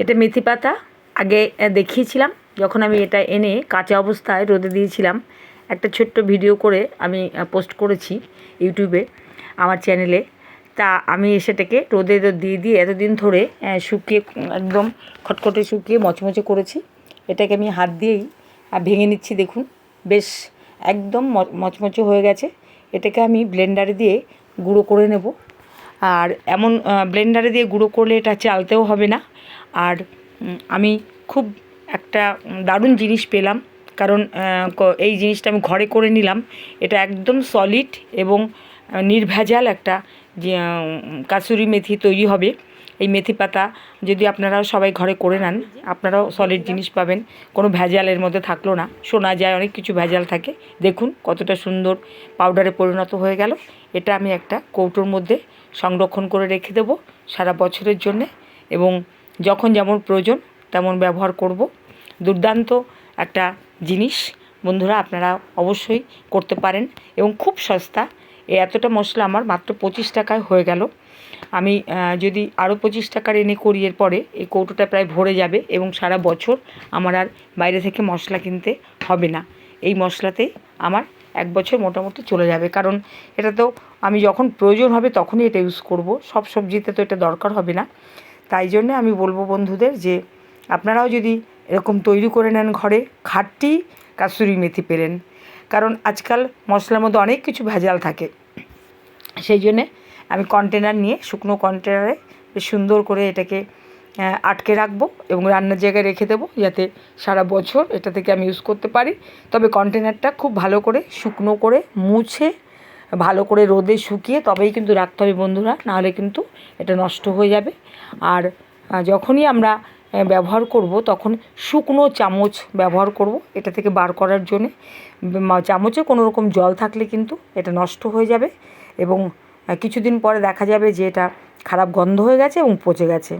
এটা মেথি পাতা। আগে দেখিয়েছিলাম, যখন আমি এটা এনে কাঁচা অবস্থায় রোদে দিয়েছিলাম, একটা ছোট্ট ভিডিও করে আমি পোস্ট করেছি ইউটিউবে, আমার চ্যানেলে। তা আমি সেটাকে রোদে দিয়ে দিয়ে এতদিন ধরে শুকিয়ে, একদম খটখটে শুকিয়ে মচমচে করেছি। এটাকে আমি হাত দিয়েই ভেঙে নিচ্ছি, দেখুন। বেশ, একদম মচমচে হয়ে গেছে। এটাকে আমি ব্লেন্ডারে দিয়ে গুঁড়ো করে নেব। আর এমন ব্লেন্ডারে দিয়ে গুঁড়ো করলে এটা চালতেও হবে না। আর আমি খুব একটা দারুণ জিনিস পেলাম। কারণ এই জিনিসটা আমি ঘরে করে নিলাম। এটা একদম সলিড এবং নির্ভেজাল একটা কাসুরি মেথি তৈরি হবে। এই মেথি পাতা যদি আপনারাও সবাই ঘরে করে নেন, আপনারাও সলিড জিনিস পাবেন, কোনো ভেজালের মধ্যে থাকল না। শোনা যায়, অনেক কিছু ভেজাল থাকে। দেখুন কতটা সুন্দর পাউডারে পরিণত হয়ে গেল। এটা আমি একটা কৌটোর মধ্যে সংরক্ষণ করে রেখে দেবো সারা বছরের জন্যে এবং যখন যেমন প্রয়োজন তেমন ব্যবহার করব। দুর্দান্ত একটা জিনিস বন্ধুরা, আপনারা অবশ্যই করতে পারেন এবং খুব সস্তা এতটা মশলা আমার মাত্র পঁচিশ টাকায় হয়ে গেল। আমি যদি আরও পঁচিশ টাকার এনে করি এর পরে এই কৌটোটা প্রায় ভরে যাবে এবং সারা বছর আমার আর বাইরে থেকে মশলা কিনতে হবে না। এই মশলাতে আমার এক বছর মোটামুটি চলে যাবে। কারণ এটা তো আমি যখন প্রয়োজন হবে তখনই এটা ইউজ করব। সব সবজিতে তো এটা দরকার হবে না। তাই জন্যে আমি বলব বন্ধুদের যে, আপনারাও যদি এরকম তৈরি করে নেন ঘরে খাটটি কাসুরি মেথি পেলেন। কারণ আজকাল মশলার মধ্যে অনেক কিছু ভেজাল থাকে। সেই জন্যে আমি কন্টেনার নিয়ে শুকনো কন্টেনারে বেশ সুন্দর করে এটাকে আটকে রাখব এবং রান্নার জায়গায় রেখে দেবো যাতে সারা বছর এটা থেকে আমি ইউজ করতে পারি। তবে কন্টেনারটা খুব ভালো করে শুকনো করে মুছে, ভালো করে রোদে শুকিয়ে তবেই কিন্তু রাখতে হবে বন্ধুরা, নাহলে কিন্তু এটা নষ্ট হয়ে যাবে। আর যখনই আমরা ব্যবহার করব তখন শুকনো চামচ ব্যবহার করব এটা থেকে বার করার জন্যে। চামচে কোনো রকম জল থাকলে কিন্তু এটা নষ্ট হয়ে যাবে। এবং কিছুদিন পরে দেখা যাবে যে এটা খারাপ গন্ধ হয়ে গেছে এবং পচে গেছে।